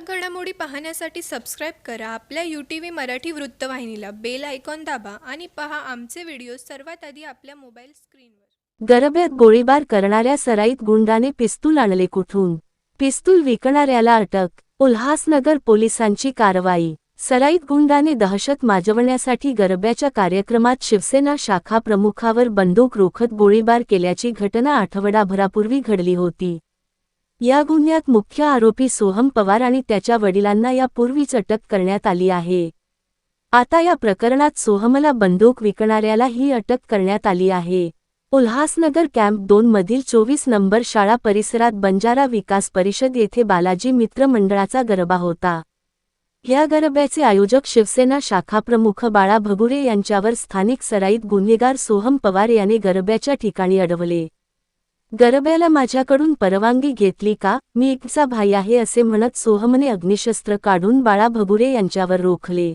ठळक घडामोडी पाहण्यासाठी सबस्क्राईब करा. आपल्या यू टी व्ही मराठी वृत्तवाहिनीला बेल आयकॉन दाबा आणि पहा आमचे व्हिडिओ सर्वात आधी आपल्या मोबाईल स्क्रीनवर गरब्यात गोळीबार करणाऱ्या सराईत गुंडाने पिस्तूल आणले कुठून? पिस्तूल विकणाऱ्याला अटक उल्हासनगर पोलिसांची कारवाई. सराईत गुंडाने दहशत माजवण्यासाठी गरब्याच्या कार्यक्रमात शिवसेना शाखा प्रमुखावर बंदूक रोखत गोळीबार केल्याची घटना आठवडाभरापूर्वी घडली होती. या गुन्ह्यात मुख्य आरोपी सोहम पवार आणि त्याच्या वडिलांना यापूर्वीच अटक करण्यात आली आहे. आता या प्रकरणात सोहमला बंदूक विकणाऱ्याला ही अटक करण्यात आली आहे. उल्हासनगर कॅम्प दोन मधील चोवीस नंबर शाळा परिसरात बंजारा विकास परिषद येथे बालाजी मित्र मंडळाचा गरबा होता. या गरब्याचे आयोजक शिवसेना शाखाप्रमुख बाळा भगुरे यांच्यावर स्थानिक सराईत गुन्हेगार सोहम पवार याने गरब्याच्या ठिकाणी अडवले. गरब्याला माझ्याकडून परवानगी घेतली का? मी एकचा भाई आहे असे म्हणत सोहमने अग्निशस्त्र काढून बाळा भगुरे यांच्यावर रोखले.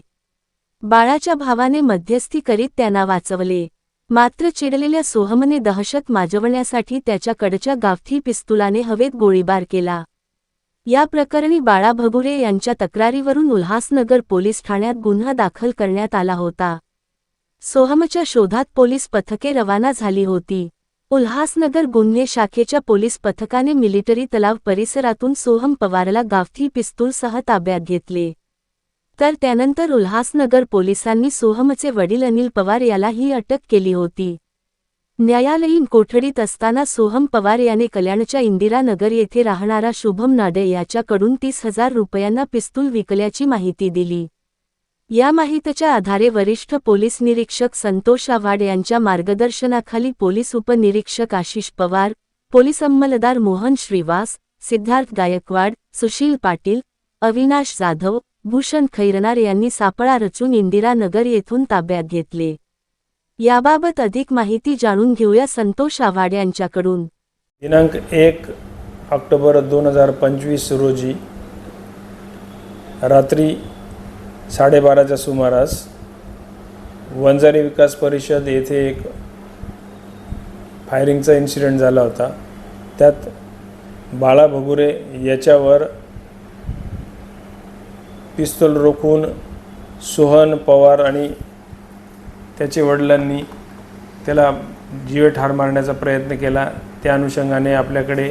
बाळाच्या भावाने मध्यस्थी करीत त्यांना वाचवले. मात्र चिडलेल्या सोहमने दहशत माजवण्यासाठी त्याच्याकडच्या गावठी पिस्तुलाने हवेत गोळीबार केला. या प्रकरणी बाळा भगुरे यांच्या तक्रारीवरून उल्हासनगर पोलीस ठाण्यात गुन्हा दाखल करण्यात आला होता. सोहमच्या शोधात पोलीस पथके रवाना झाली होती. उल्हासनगर गुन्हे शाखेच्या पोलीस पथकाने मिलिटरी तलाव परिसरातून सोहम पवारला गावठी पिस्तूलसह ताब्यात घेतले. तर त्यानंतर उल्हासनगर पोलिसांनी सोहमचे वडील अनिल पवार याला ही अटक केली होती. न्यायालयीन कोठडीत असताना सोहम पवार याने कल्याणच्या इंदिरानगर येथे राहणारा शुभम नाडे याच्याकडून तीस हजार रुपयांना पिस्तूल विकल्याची माहिती दिली. या माहितीच्या आधारे वरिष्ठ पोलीस निरीक्षक संतोष आव्हाड यांच्या मार्गदर्शनाखाली पोलीस उपनिरीक्षक आशिष पवार पोलीस अंमलदार मोहन श्रीवास सिद्धार्थ गायकवाड सुशील पाटील अविनाश जाधव भूषण खैरनार यांनी सापळा रचून इंदिरानगर येथून ताब्यात घेतले. याबाबत अधिक माहिती जाणून घेऊया संतोष आव्हाड यांच्याकडून. दिनांक एक ऑक्टोबर दोन हजार पंचवीस रोजी रात्री साडेबाराच्या सुमारास वंजारी विकास परिषद येथे एक फायरिंगचा इन्सिडेंट झाला होता. त्यात बाळा भगुरे याच्यावर पिस्तूल रोखून सोहन पवार आणि त्याचे वडिलांनी त्याला जीवे ठार मारण्याचा प्रयत्न केला. त्या अनुषंगाने आपल्याकडे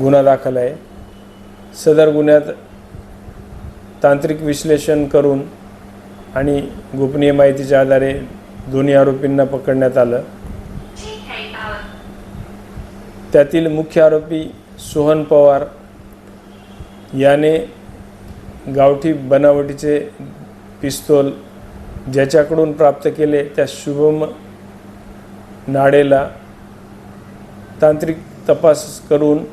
गुन्हा दाखल आहे. सदर गुन्ह्यात तांत्रिक विश्लेषण करून आणि गोपनीय माहितीच्या आधारे दोन्ही आरोपींना पकडण्यात आलं. त्यातील मुख्य आरोपी सोहन पवार याने गावठी बनावटीचे पिस्तोल ज्याच्याकडून प्राप्त केले त्या शुभम नाडेला तांत्रिक तपास करून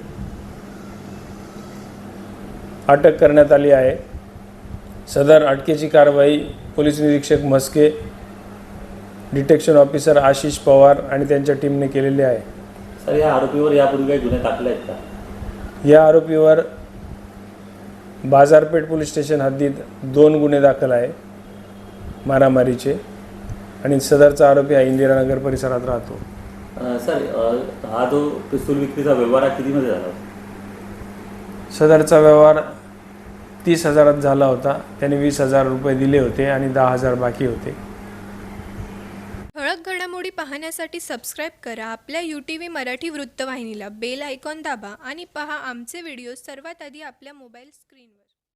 अटक करण्यात आली आहे. सदर अटकेची कारवाई पोलीस निरीक्षक म्हस्के डिटेक्शन ऑफिसर आशिष पवार आणि त्यांच्या टीमने केलेली आहे. सर या आरोपीवर यापूर्वी काही गुन्हे दाखल आहेत का? या आरोपीवर बाजारपेठ पोलीस स्टेशन हद्दीत दोन गुन्हे दाखल आहे मारामारीचे आणि सदरचा आरोपी हा इंदिरानगर परिसरात राहतो. सर हा जो पिस्तूल विक्रीचा व्यवहार हा कितीमध्ये झाला? सदरचा व्यवहार तीस हजारात झाला होता. त्याने वीस हजार रुपये दिले होते आणि दहा हजार बाकी होते. ठळक घडामोडी पाहण्यासाठी सबस्क्राईब करा. आपल्या यू टी व्ही मराठी वृत्तवाहिनीला बेल आयकॉन दाबा आणि पहा आमचे व्हिडिओ सर्वात आधी आपल्या मोबाईल स्क्रीनवर